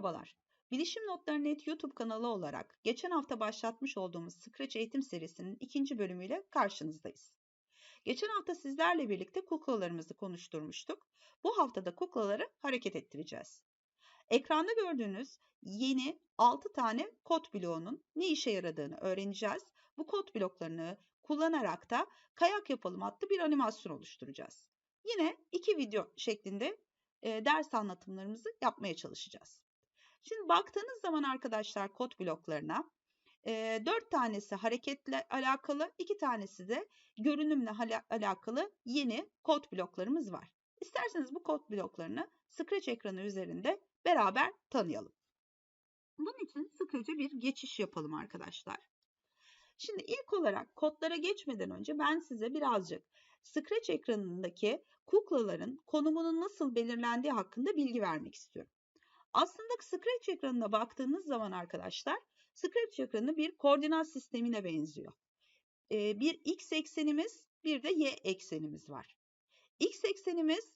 Merhabalar. Bilişim Notları YouTube kanalı olarak geçen hafta başlatmış olduğumuz Scratch eğitim serisinin ikinci bölümüyle karşınızdayız. Geçen hafta sizlerle birlikte kuklalarımızı konuşturmuştuk. Bu haftada kuklaları hareket ettireceğiz. Ekranda gördüğünüz yeni 6 tane kod bloğunun ne işe yaradığını öğreneceğiz. Bu kod bloklarını kullanarak da kayak yapalım adlı bir animasyon oluşturacağız. Yine iki video şeklinde ders anlatımlarımızı yapmaya çalışacağız. Şimdi baktığınız zaman arkadaşlar kod bloklarına e, 4 tanesi hareketle alakalı, 2 tanesi de görünümle alakalı yeni kod bloklarımız var. İsterseniz bu kod bloklarını Scratch ekranı üzerinde beraber tanıyalım. Bunun için Scratch'e bir geçiş yapalım arkadaşlar. Şimdi ilk olarak kodlara geçmeden önce ben size birazcık Scratch ekranındaki kuklaların konumunun nasıl belirlendiği hakkında bilgi vermek istiyorum. Aslında Scratch ekranına baktığınız zaman arkadaşlar Scratch ekranı bir koordinat sistemine benziyor. Ee, bir x eksenimiz bir de y eksenimiz var. X eksenimiz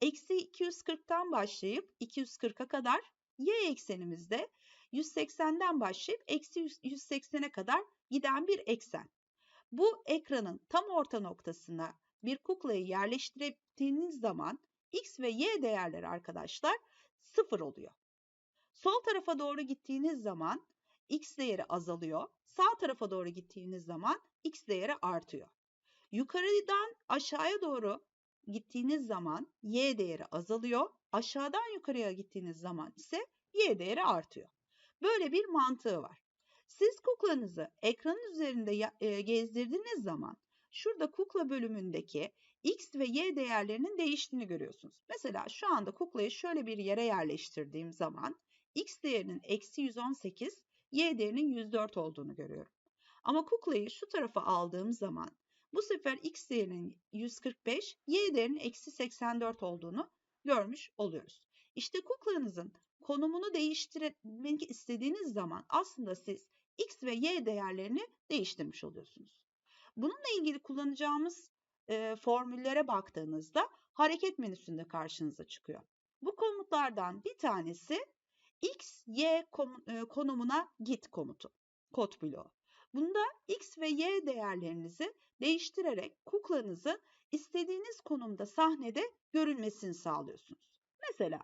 eksi 240'tan başlayıp 240'a kadar y eksenimizde 180'den başlayıp eksi 180'e kadar giden bir eksen. Bu ekranın tam orta noktasına bir kuklayı yerleştirdiğiniz zaman x ve y değerleri arkadaşlar sıfır oluyor. Sol tarafa doğru gittiğiniz zaman x değeri azalıyor. Sağ tarafa doğru gittiğiniz zaman x değeri artıyor. Yukarıdan aşağıya doğru gittiğiniz zaman y değeri azalıyor. Aşağıdan yukarıya gittiğiniz zaman ise y değeri artıyor. Böyle bir mantığı var. Siz kuklanızı ekranın üzerinde e, gezdirdiğiniz zaman şurada kukla bölümündeki x ve y değerlerinin değiştiğini görüyorsunuz. Mesela şu anda kuklayı şöyle bir yere yerleştirdiğim zaman x değerinin eksi 118, y değerinin 104 olduğunu görüyorum. Ama kuklayı şu tarafa aldığım zaman bu sefer x değerinin 145, y değerinin eksi 84 olduğunu görmüş oluyoruz. İşte kuklanızın konumunu değiştirmek istediğiniz zaman aslında siz x ve y değerlerini değiştirmiş oluyorsunuz. Bununla ilgili kullanacağımız e, formüllere baktığınızda hareket menüsünde karşınıza çıkıyor. Bu komutlardan bir tanesi x, y konumuna git komutu, kod bloğu. Bunda x ve y değerlerinizi değiştirerek kuklanızı istediğiniz konumda sahnede görülmesini sağlıyorsunuz. Mesela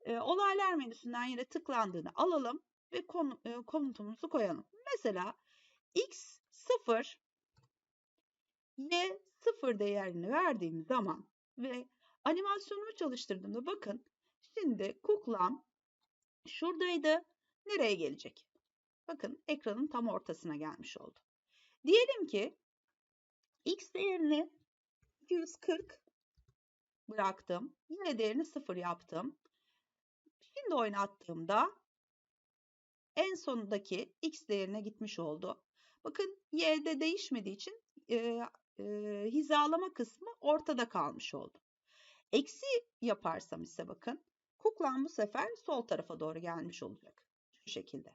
e, olaylar menüsünden yine tıklandığını alalım ve konu, e, komutumuzu koyalım. Mesela x 0 y 0 değerini verdiğim zaman ve animasyonumu çalıştırdığımda bakın şimdi kuklam şuradaydı. Nereye gelecek? Bakın ekranın tam ortasına gelmiş oldu. Diyelim ki x değerini 240 bıraktım. Y değerini 0 yaptım. Şimdi oynattığımda en sondaki x değerine gitmiş oldu. Bakın y'de değişmediği için e, hizalama kısmı ortada kalmış oldu. Eksi yaparsam ise bakın kuklam bu sefer sol tarafa doğru gelmiş olacak. Şu şekilde.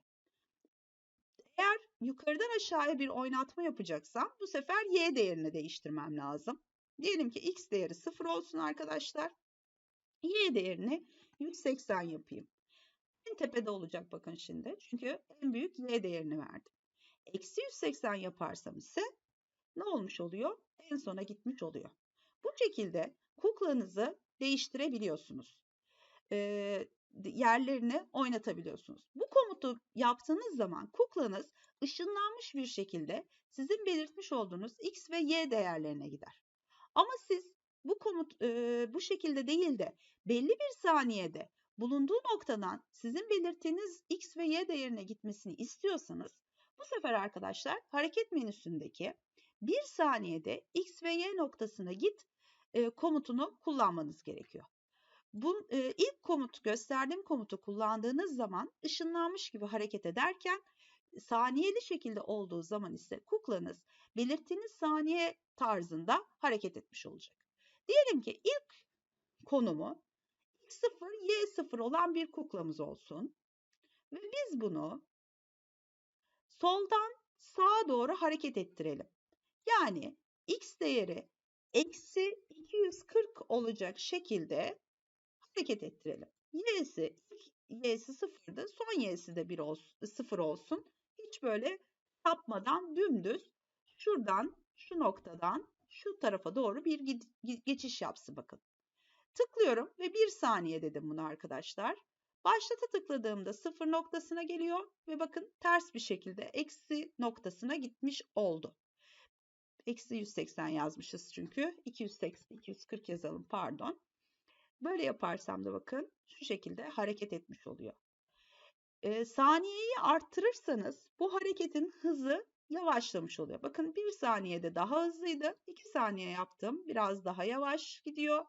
Eğer yukarıdan aşağıya bir oynatma yapacaksam bu sefer y değerini değiştirmem lazım. Diyelim ki x değeri 0 olsun arkadaşlar. Y değerini 180 yapayım. En tepede olacak bakın şimdi. Çünkü en büyük y değerini verdim. Eksi 180 yaparsam ise ne olmuş oluyor? En sona gitmiş oluyor. Bu şekilde kuklanızı değiştirebiliyorsunuz. E, yerlerini oynatabiliyorsunuz. Bu komutu yaptığınız zaman kuklanız ışınlanmış bir şekilde sizin belirtmiş olduğunuz x ve y değerlerine gider. Ama siz bu komut e, bu şekilde değil de belli bir saniyede bulunduğu noktadan sizin belirttiğiniz x ve y değerine gitmesini istiyorsanız bu sefer arkadaşlar hareket menüsündeki bir saniyede x ve y noktasına git e, komutunu kullanmanız gerekiyor. Bu e, ilk komut gösterdiğim komutu kullandığınız zaman ışınlanmış gibi hareket ederken saniyeli şekilde olduğu zaman ise kuklanız belirttiğiniz saniye tarzında hareket etmiş olacak. Diyelim ki ilk konumu x0, y0 olan bir kuklamız olsun. Ve biz bunu soldan sağa doğru hareket ettirelim. Yani x değeri eksi 240 olacak şekilde hareket ettirelim. Y'si y'si sıfırdı. Son y'si de bir olsun, sıfır olsun. Hiç böyle sapmadan dümdüz şuradan şu noktadan şu tarafa doğru bir geçiş yapsın bakın. Tıklıyorum ve bir saniye dedim bunu arkadaşlar. Başlata tıkladığımda sıfır noktasına geliyor ve bakın ters bir şekilde eksi noktasına gitmiş oldu. Eksi 180 yazmışız çünkü. 280, 240 yazalım pardon. Böyle yaparsam da bakın şu şekilde hareket etmiş oluyor. E, saniyeyi arttırırsanız bu hareketin hızı yavaşlamış oluyor. Bakın bir saniyede daha hızlıydı. 2 saniye yaptım. Biraz daha yavaş gidiyor.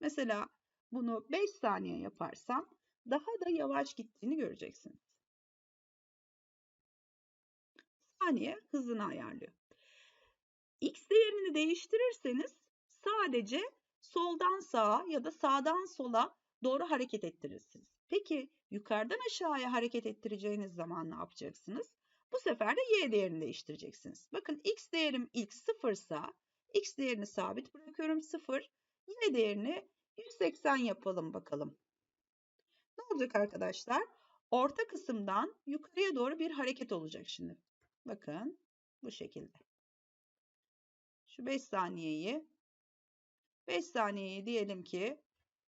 Mesela bunu 5 saniye yaparsam daha da yavaş gittiğini göreceksiniz. Saniye hızını ayarlıyor. X değerini değiştirirseniz sadece soldan sağa ya da sağdan sola doğru hareket ettirirsiniz. Peki yukarıdan aşağıya hareket ettireceğiniz zaman ne yapacaksınız? Bu sefer de y değerini değiştireceksiniz. Bakın x değerim ilk sıfırsa x değerini sabit bırakıyorum sıfır. Y değerini 180 yapalım bakalım. Ne olacak arkadaşlar? Orta kısımdan yukarıya doğru bir hareket olacak şimdi. Bakın bu şekilde. Şu 5 saniyeyi 5 saniyeyi diyelim ki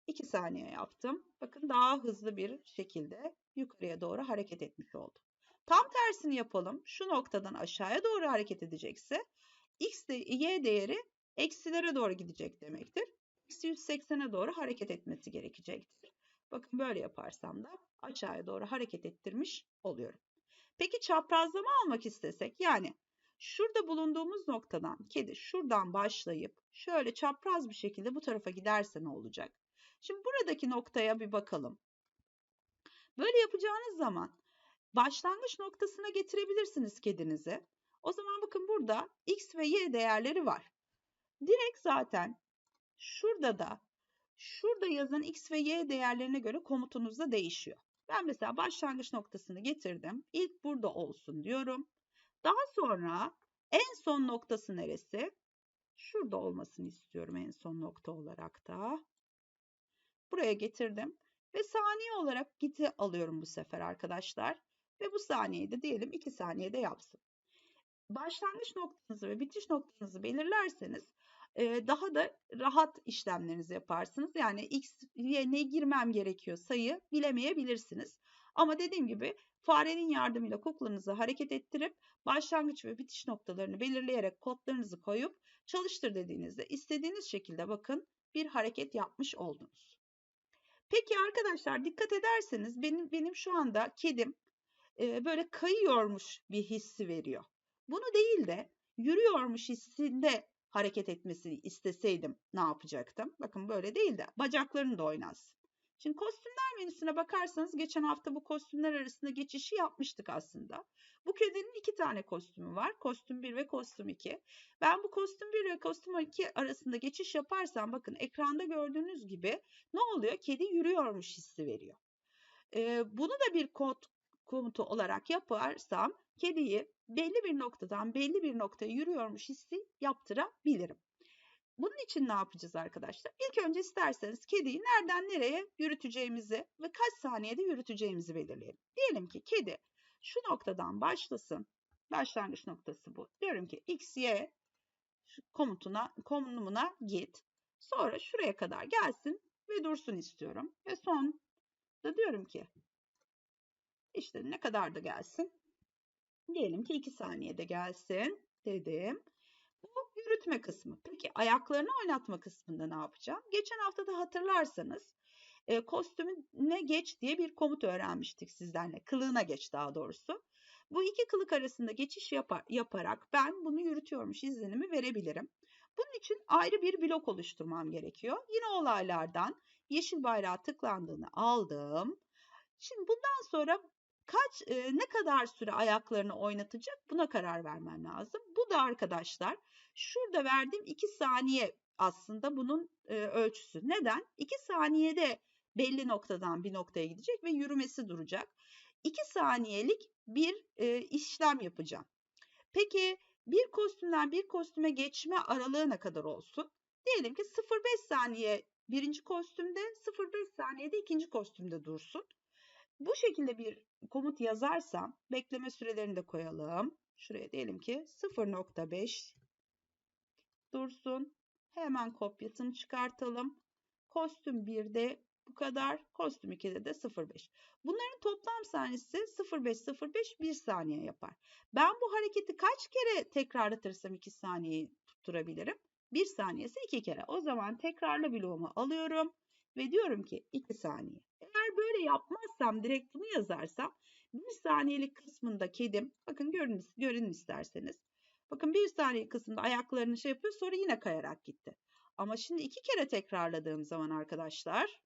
2 saniye yaptım. Bakın daha hızlı bir şekilde yukarıya doğru hareket etmiş oldu. Tam tersini yapalım. Şu noktadan aşağıya doğru hareket edecekse x de, y değeri eksilere doğru gidecek demektir. Eksi 180'e doğru hareket etmesi gerekecektir. Bakın böyle yaparsam da aşağıya doğru hareket ettirmiş oluyorum. Peki çaprazlama almak istesek yani şurada bulunduğumuz noktadan kedi şuradan başlayıp şöyle çapraz bir şekilde bu tarafa giderse ne olacak? Şimdi buradaki noktaya bir bakalım. Böyle yapacağınız zaman başlangıç noktasına getirebilirsiniz kedinizi. O zaman bakın burada x ve y değerleri var. Direkt zaten şurada da şurada yazan x ve y değerlerine göre komutunuz da değişiyor. Ben mesela başlangıç noktasını getirdim. İlk burada olsun diyorum. Daha sonra en son noktası neresi? Şurada olmasını istiyorum en son nokta olarak da. Buraya getirdim ve saniye olarak giti alıyorum bu sefer arkadaşlar. Ve bu saniyeyi de diyelim 2 saniyede yapsın. Başlangıç noktanızı ve bitiş noktanızı belirlerseniz daha da rahat işlemlerinizi yaparsınız. Yani x, y ne girmem gerekiyor sayı bilemeyebilirsiniz. Ama dediğim gibi farenin yardımıyla kuklanızı hareket ettirip başlangıç ve bitiş noktalarını belirleyerek kodlarınızı koyup çalıştır dediğinizde istediğiniz şekilde bakın bir hareket yapmış oldunuz. Peki arkadaşlar dikkat ederseniz benim benim şu anda kedim e, böyle kayıyormuş bir hissi veriyor. Bunu değil de yürüyormuş hissinde hareket etmesini isteseydim ne yapacaktım? Bakın böyle değil de bacaklarını da oynatsın. Şimdi kostümler menüsüne bakarsanız geçen hafta bu kostümler arasında geçişi yapmıştık aslında. Bu kedinin iki tane kostümü var. Kostüm 1 ve kostüm 2. Ben bu kostüm 1 ve kostüm 2 arasında geçiş yaparsam bakın ekranda gördüğünüz gibi ne oluyor? Kedi yürüyormuş hissi veriyor. Ee, bunu da bir kod komutu olarak yaparsam kediyi belli bir noktadan belli bir noktaya yürüyormuş hissi yaptırabilirim. Bunun için ne yapacağız arkadaşlar? İlk önce isterseniz kediyi nereden nereye yürüteceğimizi ve kaç saniyede yürüteceğimizi belirleyelim. Diyelim ki kedi şu noktadan başlasın. Başlangıç noktası bu. Diyorum ki x, y komutuna, konumuna git. Sonra şuraya kadar gelsin ve dursun istiyorum. Ve son da diyorum ki işte ne kadar da gelsin. Diyelim ki 2 saniyede gelsin dedim. Yürütme kısmı. Peki ayaklarını oynatma kısmında ne yapacağım? Geçen hafta da hatırlarsanız e, kostümüne geç diye bir komut öğrenmiştik sizlerle. Kılığına geç daha doğrusu. Bu iki kılık arasında geçiş yapar, yaparak ben bunu yürütüyormuş izlenimi verebilirim. Bunun için ayrı bir blok oluşturmam gerekiyor. Yine olaylardan yeşil bayrağı tıklandığını aldım. Şimdi bundan sonra kaç e, ne kadar süre ayaklarını oynatacak buna karar vermem lazım. Bu da arkadaşlar şurada verdiğim 2 saniye aslında bunun e, ölçüsü. Neden? 2 saniyede belli noktadan bir noktaya gidecek ve yürümesi duracak. 2 saniyelik bir e, işlem yapacağım. Peki bir kostümden bir kostüme geçme aralığı ne kadar olsun? Diyelim ki 0,5 saniye birinci kostümde 0,5 saniyede ikinci kostümde dursun. Bu şekilde bir komut yazarsam bekleme sürelerini de koyalım. Şuraya diyelim ki 0.5 dursun. Hemen kopyasını çıkartalım. Kostüm 1'de bu kadar. Kostüm 2'de de 0.5. Bunların toplam saniyesi 0.5 1 saniye yapar. Ben bu hareketi kaç kere tekrarlatırsam 2 saniyeyi tutturabilirim? 1 saniyesi 2 kere. O zaman tekrarla bloğumu alıyorum ve diyorum ki 2 saniye. Eğer böyle yapmazsam direkt bunu yazarsam 1 saniyelik kısmında kedim bakın görün, görün isterseniz. Bakın 1 saniye kısmında ayaklarını şey yapıyor sonra yine kayarak gitti. Ama şimdi iki kere tekrarladığım zaman arkadaşlar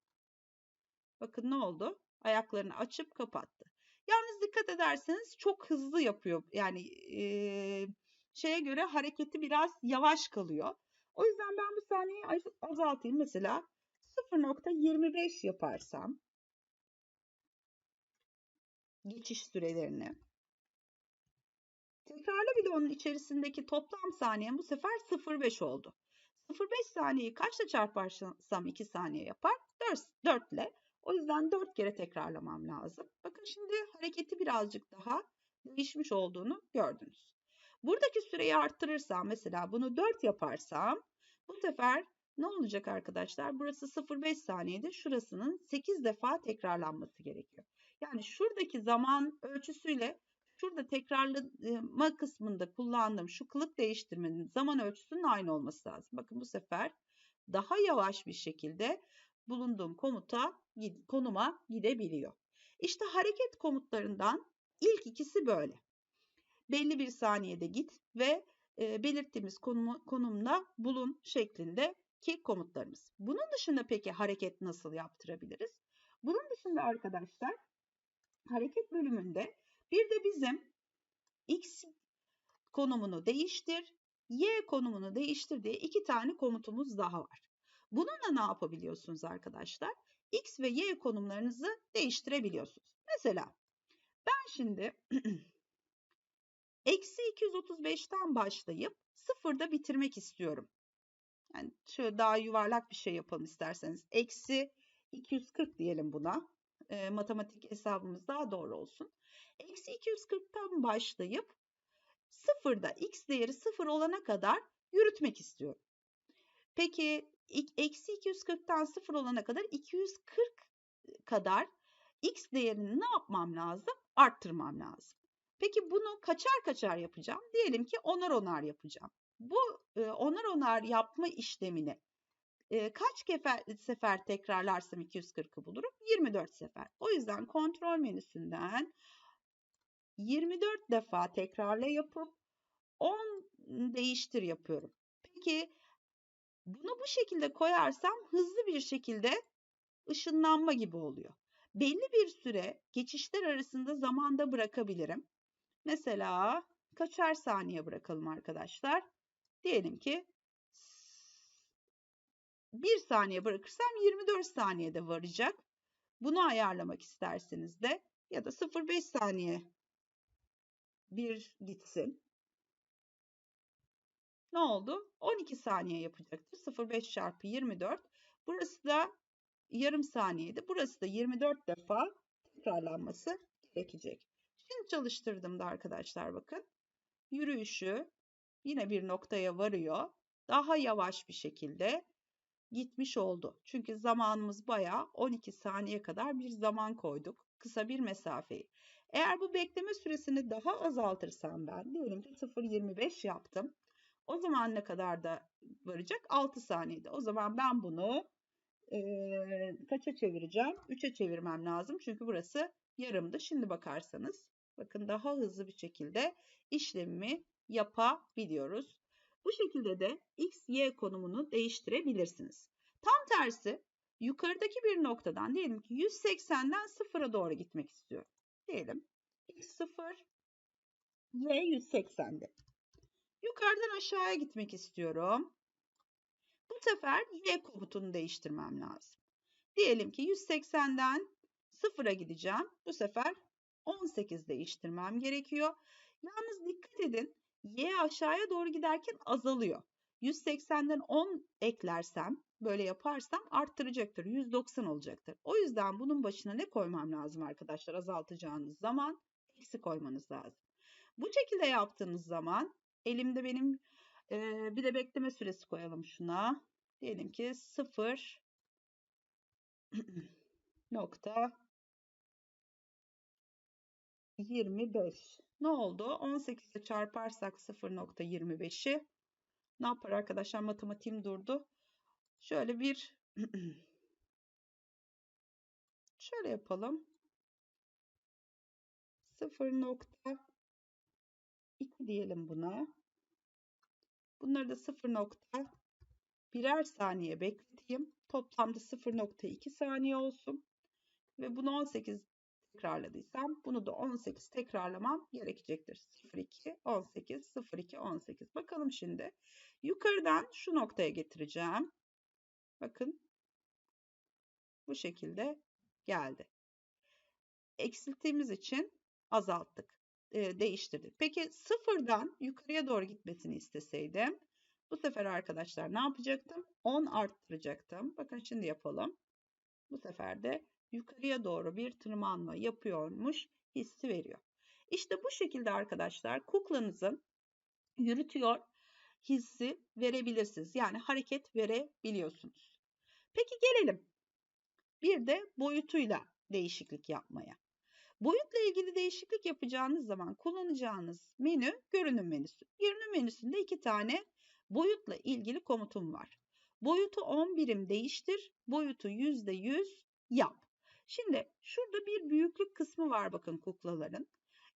bakın ne oldu? Ayaklarını açıp kapattı. Yalnız dikkat ederseniz çok hızlı yapıyor. Yani e, şeye göre hareketi biraz yavaş kalıyor. O yüzden ben bu saniyeyi azaltayım. Mesela 0.25 yaparsam geçiş sürelerini tekrarlı bloğunun içerisindeki toplam saniyem bu sefer 0.5 oldu. 0.5 saniyeyi kaçla çarparsam 2 saniye yapar? 4, 4 ile. O yüzden 4 kere tekrarlamam lazım. Bakın şimdi hareketi birazcık daha değişmiş olduğunu gördünüz. Buradaki süreyi arttırırsam mesela bunu 4 yaparsam bu sefer ne olacak arkadaşlar? Burası 0,5 saniyede şurasının 8 defa tekrarlanması gerekiyor. Yani şuradaki zaman ölçüsüyle şurada tekrarlama kısmında kullandığım şu kılık değiştirmenin zaman ölçüsünün aynı olması lazım. Bakın bu sefer daha yavaş bir şekilde bulunduğum komuta konuma gidebiliyor. İşte hareket komutlarından ilk ikisi böyle. Belli bir saniyede git ve e, belirttiğimiz konumu, konumda bulun şeklinde ki komutlarımız. Bunun dışında peki hareket nasıl yaptırabiliriz? Bunun dışında arkadaşlar hareket bölümünde bir de bizim x konumunu değiştir, y konumunu değiştir diye iki tane komutumuz daha var. Bununla ne yapabiliyorsunuz arkadaşlar? X ve Y konumlarınızı değiştirebiliyorsunuz. Mesela ben şimdi eksi 235'ten başlayıp sıfırda bitirmek istiyorum. Yani şöyle daha yuvarlak bir şey yapalım isterseniz. Eksi 240 diyelim buna. E, matematik hesabımız daha doğru olsun. Eksi 240'tan başlayıp sıfırda x değeri sıfır olana kadar yürütmek istiyorum. Peki eksi 240'tan 0 olana kadar 240 kadar x değerini ne yapmam lazım? Arttırmam lazım. Peki bunu kaçar kaçar yapacağım? Diyelim ki onar onar yapacağım. Bu e, onar onar yapma işlemini kaç kefer, sefer tekrarlarsam 240'ı bulurum? 24 sefer. O yüzden kontrol menüsünden 24 defa tekrarla yapıp 10 değiştir yapıyorum. Peki bunu bu şekilde koyarsam hızlı bir şekilde ışınlanma gibi oluyor. Belli bir süre geçişler arasında zamanda bırakabilirim. Mesela kaçar saniye bırakalım arkadaşlar. Diyelim ki bir saniye bırakırsam 24 saniyede varacak. Bunu ayarlamak isterseniz de ya da 0,5 saniye bir gitsin ne oldu? 12 saniye yapacaktır. 0,5 çarpı 24. Burası da yarım saniyede. Burası da 24 defa tekrarlanması gerekecek. Şimdi çalıştırdığımda arkadaşlar bakın. Yürüyüşü yine bir noktaya varıyor. Daha yavaş bir şekilde gitmiş oldu. Çünkü zamanımız bayağı 12 saniye kadar bir zaman koyduk. Kısa bir mesafeyi. Eğer bu bekleme süresini daha azaltırsam ben diyelim ki 0.25 yaptım. O zaman ne kadar da varacak? 6 saniyede. O zaman ben bunu e, kaça çevireceğim? 3'e çevirmem lazım. Çünkü burası yarımdı. Şimdi bakarsanız bakın daha hızlı bir şekilde işlemimi yapabiliyoruz. Bu şekilde de x, y konumunu değiştirebilirsiniz. Tam tersi yukarıdaki bir noktadan diyelim ki 180'den 0'a doğru gitmek istiyorum. Diyelim x 0, y 180'de. Yukarıdan aşağıya gitmek istiyorum. Bu sefer Y komutunu değiştirmem lazım. Diyelim ki 180'den 0'a gideceğim. Bu sefer 18 değiştirmem gerekiyor. Yalnız dikkat edin. Y aşağıya doğru giderken azalıyor. 180'den 10 eklersem böyle yaparsam arttıracaktır. 190 olacaktır. O yüzden bunun başına ne koymam lazım arkadaşlar? Azaltacağınız zaman eksi koymanız lazım. Bu şekilde yaptığınız zaman elimde benim e, bir de bekleme süresi koyalım şuna. Diyelim ki 0 nokta 25. Ne oldu? 18 ile çarparsak 0.25'i ne yapar arkadaşlar? Matematiğim durdu. Şöyle bir şöyle yapalım. 0.2 diyelim buna. Bunları da 0. birer saniye bekleteyim. Toplamda 0.2 saniye olsun. Ve bunu 18 tekrarladıysam bunu da 18 tekrarlamam gerekecektir. 02, 18, 02, 18. Bakalım şimdi. Yukarıdan şu noktaya getireceğim. Bakın. Bu şekilde geldi. Eksilttiğimiz için azalttık. E, değiştirdik. Peki sıfırdan yukarıya doğru gitmesini isteseydim. Bu sefer arkadaşlar ne yapacaktım? 10 arttıracaktım. Bakın şimdi yapalım. Bu sefer de yukarıya doğru bir tırmanma yapıyormuş hissi veriyor. İşte bu şekilde arkadaşlar kuklanızın yürütüyor hissi verebilirsiniz. Yani hareket verebiliyorsunuz. Peki gelelim bir de boyutuyla değişiklik yapmaya. Boyutla ilgili değişiklik yapacağınız zaman kullanacağınız menü görünüm menüsü. Görünüm menüsünde iki tane boyutla ilgili komutum var. Boyutu 10 birim değiştir, boyutu %100 yap. Şimdi şurada bir büyüklük kısmı var bakın kuklaların.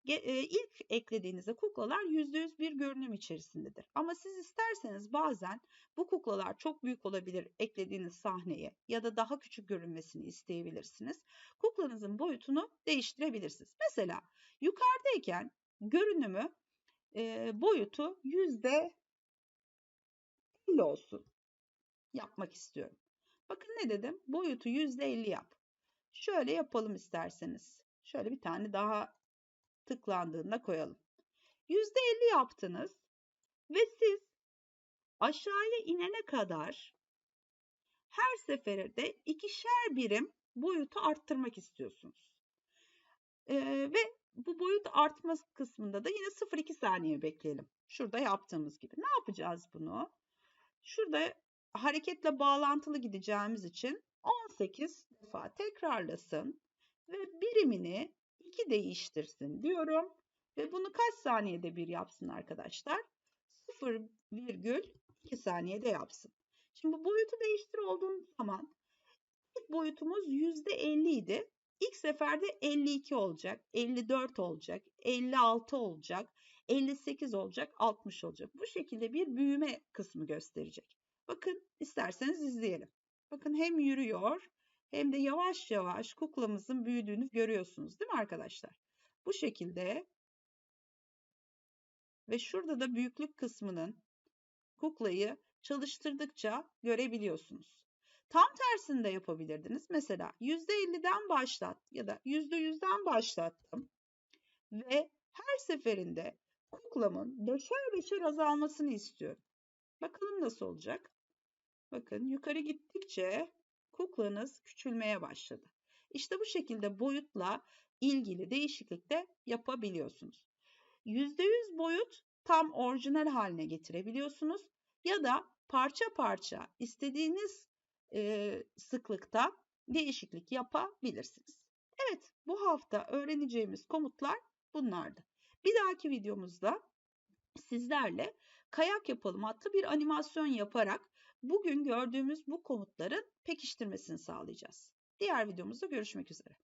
E, ilk eklediğinizde kuklalar %100 bir görünüm içerisindedir. Ama siz isterseniz bazen bu kuklalar çok büyük olabilir eklediğiniz sahneye ya da daha küçük görünmesini isteyebilirsiniz. Kuklanızın boyutunu değiştirebilirsiniz. Mesela yukarıdayken görünümü e, boyutu %50 olsun yapmak istiyorum. Bakın ne dedim? Boyutu %50 yap. Şöyle yapalım isterseniz. Şöyle bir tane daha tıklandığında koyalım. %50 yaptınız ve siz aşağıya inene kadar her seferinde ikişer birim boyutu arttırmak istiyorsunuz. Ee, ve bu boyut artma kısmında da yine 0-2 saniye bekleyelim. Şurada yaptığımız gibi. Ne yapacağız bunu? Şurada hareketle bağlantılı gideceğimiz için 18 defa tekrarlasın ve birimini 2 değiştirsin diyorum. Ve bunu kaç saniyede bir yapsın arkadaşlar? 0,2 saniyede yapsın. Şimdi boyutu değiştir olduğum zaman ilk boyutumuz %50 idi. İlk seferde 52 olacak, 54 olacak, 56 olacak, 58 olacak, 60 olacak. Bu şekilde bir büyüme kısmı gösterecek. Bakın isterseniz izleyelim. Bakın hem yürüyor hem de yavaş yavaş kuklamızın büyüdüğünü görüyorsunuz değil mi arkadaşlar? Bu şekilde ve şurada da büyüklük kısmının kuklayı çalıştırdıkça görebiliyorsunuz. Tam tersini de yapabilirdiniz. Mesela %50'den başlat ya da %100'den başlattım ve her seferinde kuklamın beşer beşer azalmasını istiyorum. Bakalım nasıl olacak? Bakın yukarı gittikçe kuklanız küçülmeye başladı. İşte bu şekilde boyutla ilgili değişiklik de yapabiliyorsunuz. %100 boyut tam orijinal haline getirebiliyorsunuz ya da parça parça istediğiniz e, sıklıkta değişiklik yapabilirsiniz. Evet bu hafta öğreneceğimiz komutlar bunlardı. Bir dahaki videomuzda sizlerle kayak yapalım adlı bir animasyon yaparak bugün gördüğümüz bu komutların pekiştirmesini sağlayacağız. Diğer videomuzda görüşmek üzere.